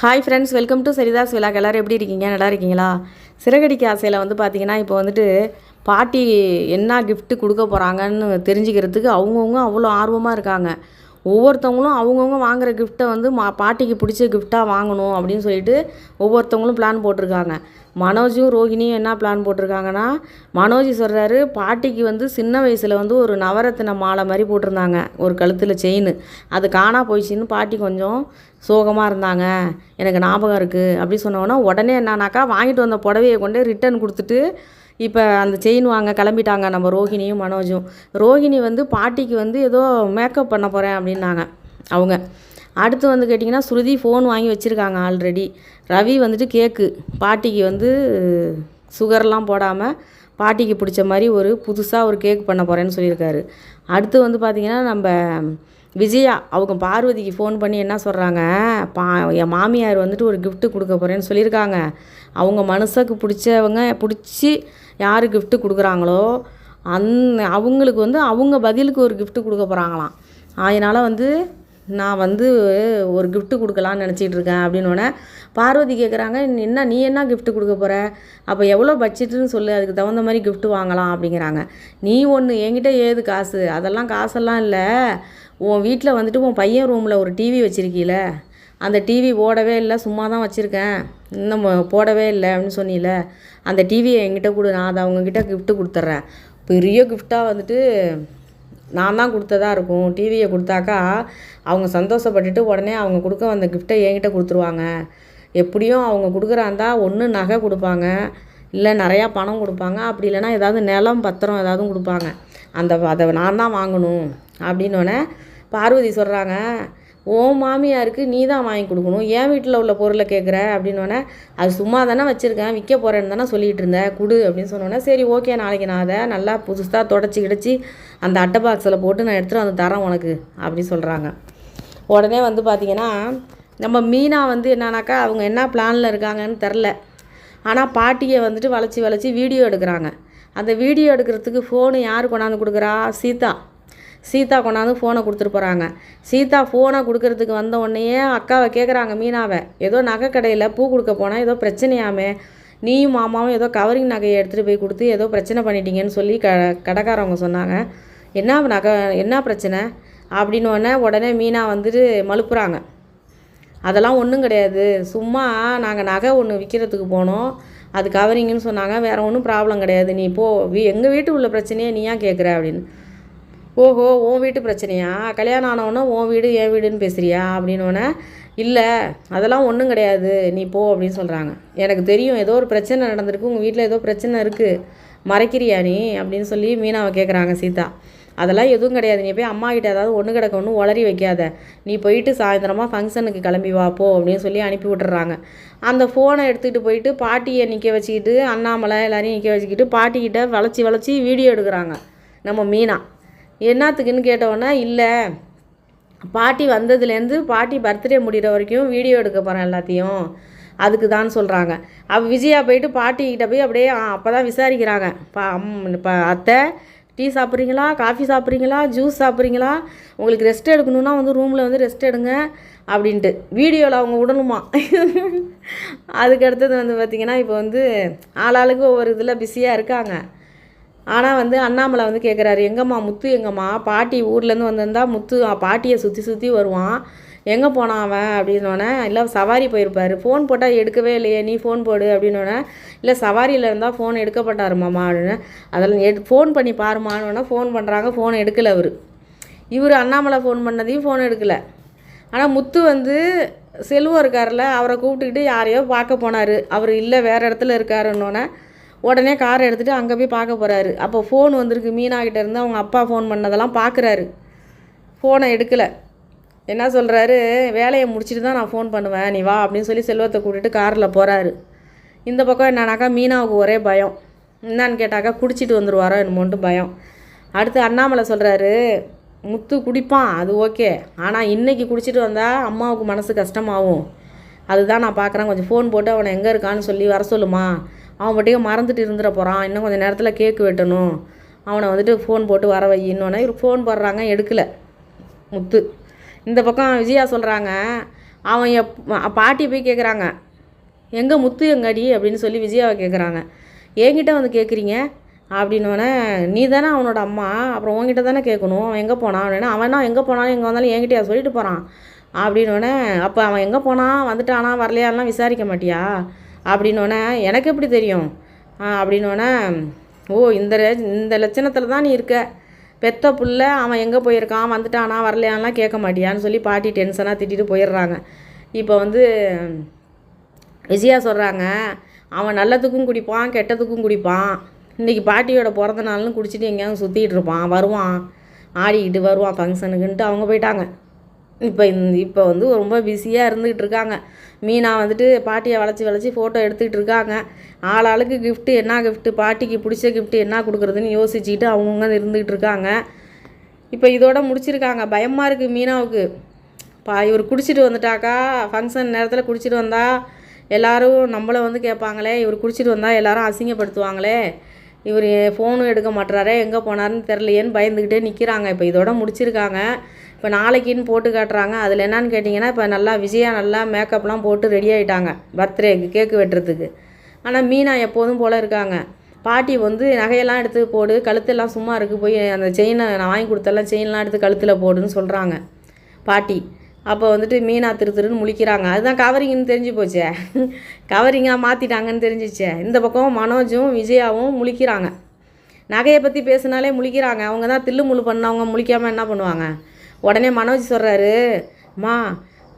Hi friends welcome to Saritha's vlog எல்லோரும் எப்படி இருக்கீங்க? நல்லா இருக்கீங்களா? சிறகடிக்க ஆசையில் வந்து பார்த்தீங்கன்னா இப்போ வந்துட்டு பாட்டி என்ன கிஃப்ட்டு கொடுக்க போகிறாங்கன்னு தெரிஞ்சுக்கிறதுக்கு அவங்கவுங்க அவ்வளோ ஆர்வமாக இருக்காங்க. ஒவ்வொருத்தவங்களும் அவங்கவுங்க வாங்குற கிஃப்ட்டை வந்து மா பாட்டிக்கு பிடிச்ச கிஃப்ட்டாக வாங்கணும் அப்படின்னு சொல்லிட்டு ஒவ்வொருத்தவங்களும் பிளான் போட்டிருக்காங்க. மனோஜும் ரோஹிணியும் என்ன பிளான் போட்டிருக்காங்கன்னா மனோஜ் சொல்கிறாரு பாட்டிக்கு வந்து சின்ன வயசில் வந்து ஒரு நவரத்தின மாலை மாதிரி போட்டிருந்தாங்க ஒரு கழுத்தில் செயின் அது காணா போயிடுச்சின்னு பாட்டி கொஞ்சம் சோகமாக இருந்தாங்க. எனக்கு ஞாபகம் இருக்குது அப்படி சொன்னோன்னா உடனே என்னன்னாக்கா வாங்கிட்டு வந்த புடவையை கொண்டு ரிட்டர்ன் கொடுத்துட்டு இப்போ அந்த செயின் வாங்க கிளம்பிட்டாங்க நம்ம ரோஹிணியும் மனோஜும். ரோஹிணி வந்து பாட்டிக்கு வந்து ஏதோ மேக்கப் பண்ண போகிறேன் அப்படின்னாங்க அவங்க. அடுத்து வந்து கேட்டிங்கன்னா ஸ்ருதி ஃபோன் வாங்கி வச்சுருக்காங்க ஆல்ரெடி ரவி வந்துட்டு கேக்கு பாட்டிக்கு வந்து சுகர்லாம் போடாமல் பாட்டிக்கு பிடிச்ச மாதிரி ஒரு புதுசாக ஒரு கேக் பண்ண போகிறேன்னு சொல்லியிருக்காரு. அடுத்து வந்து பார்த்திங்கன்னா நம்ம விஜயா அவங்க பார்வதிக்கு ஃபோன் பண்ணி என்ன சொல்கிறாங்க பா என் மாமியார் வந்துட்டு ஒரு கிஃப்ட்டு கொடுக்க போகிறேன்னு சொல்லியிருக்காங்க. அவங்க மனசுக்கு பிடிச்சவங்க பிடிச்சி யார் கிஃப்ட்டு கொடுக்குறாங்களோ அந் அவங்களுக்கு வந்து அவங்க பதிலுக்கு ஒரு கிஃப்ட்டு கொடுக்க போகிறாங்களாம் அதனால் வந்து நான் வந்து ஒரு கிஃப்ட்டு கொடுக்கலான்னு நினச்சிட்டு இருக்கேன் அப்படின்னோடனே பார்வதி கேட்குறாங்க என்ன நீ என்ன கிஃப்ட்டு கொடுக்க போகிற அப்போ எவ்வளோ பட்ஜெட்டுன்னு சொல்லு அதுக்கு தகுந்த மாதிரி கிஃப்ட்டு வாங்கலாம் அப்படிங்கிறாங்க. நீ ஒன்று என்கிட்ட ஏது காசு? அதெல்லாம் காசெல்லாம் இல்லை. உன் வீட்டில் வந்துட்டு உன் பையன் ரூமில் ஒரு டிவி வச்சுருக்கீல அந்த டிவி ஓடவே இல்லை சும்மா தான் வச்சுருக்கேன். இன்னும் போடவே இல்லை அப்படின்னு சொன்னீல அந்த டிவியை என்கிட்ட கொடு நான் அதை அவங்கக்கிட்ட கிஃப்ட்டு கொடுத்துட்றேன். பெரிய கிஃப்டாக வந்துட்டு நான் தான் கொடுத்ததா இருக்கும். டிவியை கொடுத்தாக்கா அவங்க சந்தோஷப்பட்டுட்டு உடனே அவங்க கொடுக்க வந்த கிஃப்ட்டை என்கிட்ட கொடுத்துருவாங்க. எப்படியும் அவங்க கொடுக்குறாந்தா ஒன்று நகை கொடுப்பாங்க இல்லை நிறையா பணம் கொடுப்பாங்க. அப்படி இல்லைன்னா ஏதாவது நிலம் பத்திரம் ஏதாவது கொடுப்பாங்க. அந்த அதை நான் தான் வாங்கணும் அப்படின்னோடனே பார்வதி சொல்கிறாங்க ஓ மாமியாருக்கு நீ தான் வாங்கி கொடுக்கணும். என் வீட்டில் உள்ள பொருளை கேட்குற அப்படின்னோடனே அது சும்மா தானே வச்சுருக்கேன். விற்க போகிறேன்னு தானே சொல்லிகிட்டு இருந்தேன் கொடு. அப்படின்னு சொன்னோன்னே சரி ஓகே நாளைக்கு நான் அதை நல்லா புதுசாக தொடச்சி கிடச்சி அந்த அட்டை பாக்ஸில் போட்டு நான் எடுத்துகிட்டு வந்து தரேன் உனக்கு. அப்படின்னு சொல்கிறாங்க உடனே வந்து பார்த்திங்கன்னா நம்ம மீனா வந்து என்னன்னாக்கா அவங்க என்ன பிளானில் இருக்காங்கன்னு தெரில ஆனால் பாட்டியை வந்துட்டு வளைச்சி வளைச்சி வீடியோ எடுக்கிறாங்க. அந்த வீடியோ எடுக்கிறதுக்கு ஃபோனு யார் கொண்டாந்து கொடுக்குறா? சீதா. சீதா கொண்டாந்து ஃபோனை கொடுத்துட்டு போகிறாங்க சீதா ஃபோனை கொடுக்கறதுக்கு வந்த உடனேயே அக்காவை கேட்குறாங்க மீனாவை. ஏதோ நகை கடையில் பூ கொடுக்க போனால் ஏதோ பிரச்சனையாமே. நீயும் மாமாவும் ஏதோ கவரிங் நகையை எடுத்துகிட்டு போய் கொடுத்து ஏதோ பிரச்சனை பண்ணிட்டீங்கன்னு சொல்லி க கடைக்காரவங்க சொன்னாங்க. என்ன நகை என்ன பிரச்சனை? அப்படின்னு உடனே உடனே மீனா வந்துட்டு மழுப்புறாங்க அதெல்லாம் ஒன்றும் கிடையாது. சும்மா நாங்கள் நகை ஒன்று விற்கிறதுக்கு போனோம். அது கவரிங்குன்னு சொன்னாங்க வேறு ஒன்றும் ப்ராப்ளம் கிடையாது. நீ போ வீ எங்கள் வீட்டு உள்ள பிரச்சனையை நீ ஏன் கேட்குற அப்படின்னு. ஓஹோ உன் வீட்டு பிரச்சனையா? கல்யாணம் ஆனவொன்னே உன் வீடு என் வீடுன்னு பேசுகிறியா அப்படின்னோடனே இல்லை அதெல்லாம் ஒன்றும் கிடையாது. நீ போ அப்படின்னு சொல்கிறாங்க எனக்கு தெரியும் ஏதோ ஒரு பிரச்சனை நடந்திருக்கு. உங்கள் வீட்டில் ஏதோ பிரச்சனை இருக்குது மறைக்கிறியா நீ? அப்படின்னு சொல்லி மீனாவை கேட்குறாங்க சீதா. அதெல்லாம் எதுவும் கிடையாது. நீ போய் அம்மா கிட்ட ஏதாவது ஒன்று கிடக்க ஒன்று உளறி வைக்காத. நீ போயிட்டு சாயந்தரமாக ஃபங்க்ஷனுக்கு கிளம்பி வா போ அப்படின்னு சொல்லி அனுப்பி விட்டுறாங்க. அந்த ஃபோனை எடுத்துகிட்டு போயிட்டு பாட்டியை நிற்க வச்சுக்கிட்டு அண்ணாமலை எல்லாரையும் நிற்க வச்சுக்கிட்டு பாட்டிக்கிட்ட வளைச்சி வளைச்சி வீடியோ எடுக்கிறாங்க. நம்ம மீனா. என்னத்துக்குன்னு கேட்டோன்னே இல்லை பாட்டி வந்ததுலேருந்து பாட்டி பர்த்டே முடிகிற வரைக்கும் வீடியோ எடுக்க போகிறேன் எல்லாத்தையும். அதுக்கு தான் சொல்கிறாங்க அப்போ விஜயா போயிட்டு பாட்டிக்கிட்ட போய் அப்படியே அப்போ தான் விசாரிக்கிறாங்க. பா அம் இப்போ அத்தை டீ சாப்பிட்றீங்களா? காஃபி சாப்பிட்றீங்களா? ஜூஸ் சாப்பிட்றீங்களா? உங்களுக்கு ரெஸ்ட் எடுக்கணுன்னா வந்து ரூமில் வந்து ரெஸ்ட் எடுங்க அப்படின்ட்டு. வீடியோவில் அவங்க விடணுமா அதுக்கு அடுத்தது வந்து பார்த்திங்கன்னா இப்போ வந்து ஆளாளுக்கு ஒவ்வொரு இதில் பிஸியாக இருக்காங்க. ஆனால் வந்து அண்ணாமலை வந்து கேட்குறாரு எங்கம்மா முத்து எங்கம்மா? பாட்டி ஊர்லேருந்து வந்திருந்தால் முத்து பாட்டியை சுற்றி சுற்றி வருவான். எங்கே போனான் அவன் அப்படின்னோடனே இல்லை சவாரி போயிருப்பார். ஃபோன் போட்டால் எடுக்கவே இல்லையே. நீ ஃபோன் போடு. அப்படின்னோடனே இல்லை சவாரியில் இருந்தால் ஃபோன் எடுக்கப்பட்டாரு மாமா அப்படின்னு அதெல்லாம் எடு ஃபோன் பண்ணி பாருமானோடனே ஃபோன் பண்ணுறாங்க ஃபோன் எடுக்கலை அவர். இவர் அண்ணாமலை ஃபோன் பண்ணதையும் ஃபோன் எடுக்கலை. ஆனால் முத்து வந்து செல்வம் இருக்கார்ல அவரை கூப்பிட்டுக்கிட்டு யாரையோ பார்க்க போனார். அவர் இல்லை வேறு இடத்துல இருக்காருன்னொன்னே உடனே காரை எடுத்துகிட்டு அங்கே போய் பார்க்க போகிறாரு அப்போ ஃபோன் வந்திருக்கு. மீனாக்கிட்டேருந்து இருந்து அவங்க அப்பா ஃபோன் பண்ணதெல்லாம் பார்க்குறாரு. ஃபோனை எடுக்கலை. என்ன சொல்கிறாரு வேலையை முடிச்சுட்டு தான் நான் ஃபோன் பண்ணுவேன். நீ வா அப்படின்னு சொல்லி செல்வத்தை கூட்டிட்டு காரில் போகிறாரு இந்த பக்கம் என்னன்னாக்கா மீனாவுக்கு ஒரே பயம். என்னன்னு கேட்டாக்கா குடிச்சிட்டு வந்துடுவாரோ என்னமோன்ட்டு பயம். அடுத்து அண்ணாமலை சொல்கிறாரு முத்து குடிப்பான் அது ஓகே. ஆனால் இன்றைக்கி குடிச்சிட்டு வந்தால் அம்மாவுக்கு மனசு கஷ்டமாகும். அதுதான் நான் பார்க்குறேன் கொஞ்சம் ஃபோன் போட்டு அவனை எங்கே இருக்கான்னு சொல்லி வர சொல்லுமா. அவன் பட்டியே மறந்துட்டு இருந்துட போகிறான் இன்னும் கொஞ்சம் நேரத்தில் கேக்கு வெட்டணும். அவனை வந்துட்டு ஃபோன் போட்டு வர வை. இன்னொன்னே இவர் ஃபோன் போடுறாங்க எடுக்கலை. முத்து. இந்த பக்கம் விஜயா சொல்கிறாங்க அவன் எப் பாட்டி போய் கேட்குறாங்க எங்கே முத்து எங்கடி அப்படின்னு சொல்லி விஜயாவை கேட்குறாங்க என்கிட்ட வந்து கேட்குறீங்க அப்படின்னோடனே நீ தானே அவனோட அம்மா. அப்புறம் உன்கிட்ட தானே கேட்கணும் அவன் எங்கே போனான் அப்படின்னா அவனா எங்கே போனாலும் எங்கே வந்தாலும் என்கிட்டயா சொல்லிட்டு போகிறான் அப்படின்னோடனே அப்போ அவன் எங்கே போனான் வந்துட்டானா? வரலையாலாம் விசாரிக்க மாட்டியா? அப்படின்னோடனே எனக்கு எப்படி தெரியும்? அப்படின்னோடனே ஓ இந்த இந்த லட்சணத்தில் தான் நீ இருக்க. பெத்த புள்ள அவன் எங்கே போயிருக்கான் வந்துட்டானா வரலையான்லாம் கேட்க மாட்டியான்னு சொல்லி பாட்டி டென்ஷனாக திட்டிட்டு போயிடுறாங்க. இப்போ வந்து விஜயா சொல்கிறாங்க அவன் நல்லதுக்கும் குடிப்பான் கெட்டதுக்கும் குடிப்பான். இன்றைக்கி பாட்டியோட பிறந்த நாள்னு குடிச்சிட்டு எங்கேயாவது சுற்றிட்டு இருப்பான் வருவான். ஆடிக்கிட்டு வருவான் ஃபங்க்ஷனுக்குன்ட்டு அவங்க போயிட்டாங்க. இப்போ இந் இப்போ வந்து ரொம்ப பிஸியாக இருந்துக்கிட்டு இருக்காங்க மீனா வந்துட்டு பாட்டியை வளைச்சி வளைச்சி ஃபோட்டோ எடுத்துக்கிட்டு இருக்காங்க ஆள் ஆளுக்கு என்ன கிஃப்ட்டு பாட்டிக்கு பிடிச்ச கிஃப்ட்டு என்ன கொடுக்குறதுன்னு யோசிச்சுக்கிட்டு அவங்கவுங்க இருந்துக்கிட்டு இருக்காங்க இப்போ இதோட முடிச்சிருக்காங்க. பயமாக இருக்குது மீனாவுக்கு. பா இவர் குடிச்சிட்டு வந்துட்டாக்கா ஃபங்க்ஷன் நேரத்தில் குடிச்சிட்டு வந்தால் எல்லோரும் நம்மளை வந்து கேட்பாங்களே இவர் குடிச்சிட்டு வந்தால் எல்லோரும் அசிங்கப்படுத்துவாங்களே. இவர் ஃபோனும் எடுக்க மாட்டுறாரே எங்கே போனாருன்னு தெரிலையேன்னு பயந்துக்கிட்டே நிற்கிறாங்க இப்போ இதோட முடிச்சிருக்காங்க. இப்போ நாளைக்குன்னு போட்டு காட்டுறாங்க. அதில் என்னன்னு கேட்டிங்கன்னா இப்போ நல்லா விஜயா நல்லா மேக்கப்லாம் போட்டு ரெடி ஆகிட்டாங்க பர்த்டேக்கு கேக்கு வெட்டுறதுக்கு. ஆனால் மீனா எப்போதும் போல் இருக்காங்க. பாட்டி வந்து நகையெல்லாம் எடுத்து போடு கழுத்தெல்லாம் சும்மா இருக்குது போய் அந்த செயினை நான் வாங்கி கொடுத்தெல்லாம் செயின்லாம் எடுத்து கழுத்தில் போடுன்னு சொல்கிறாங்க பாட்டி. அப்போ வந்துட்டு மீனா திரு திருன்னு முழிக்கிறாங்க. அதுதான் கவரிங்னு தெரிஞ்சு போச்சே. கவரிங்காக மாற்றிட்டாங்கன்னு தெரிஞ்சிச்சே. இந்த பக்கம் மனோஜும் விஜயாவும் முழிக்கிறாங்க. நகையை பற்றி பேசினாலே முழிக்கிறாங்க. அவங்க தான் தில்லு முழு பண்ணவங்க முழிக்காமல் என்ன பண்ணுவாங்க? உடனே மனோஜ் சொல்கிறாரு மா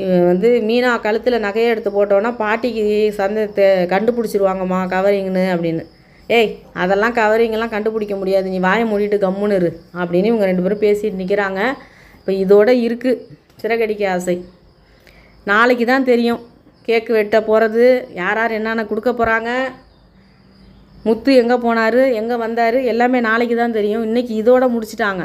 இவன் வந்து மீனா கழுத்தில் நகையை எடுத்து போட்டோன்னா பாட்டிக்கு சந்தத்தை கண்டுபிடிச்சிருவாங்கம்மா கவரிங்னு அப்படின்னு. ஏய் அதெல்லாம் கவரிங்கெல்லாம் கண்டுபிடிக்க முடியாது நீ வாயை மூடிட்டு கம்முன்னு இரு அப்படின்னு இவங்க ரெண்டு பேரும் பேசிட்டு நிற்கிறாங்க இப்போ இதோட இருக்குது சிறகடிக்க ஆசை. நாளைக்கு தான் தெரியும் கேக்கு வெட்ட போகிறது யார் யார் என்னென்ன கொடுக்க போகிறாங்க முத்து எங்கே போனார் எங்கே வந்தார் எல்லாமே நாளைக்கு தான் தெரியும். இன்றைக்கி இதோட முடிச்சிட்டாங்க.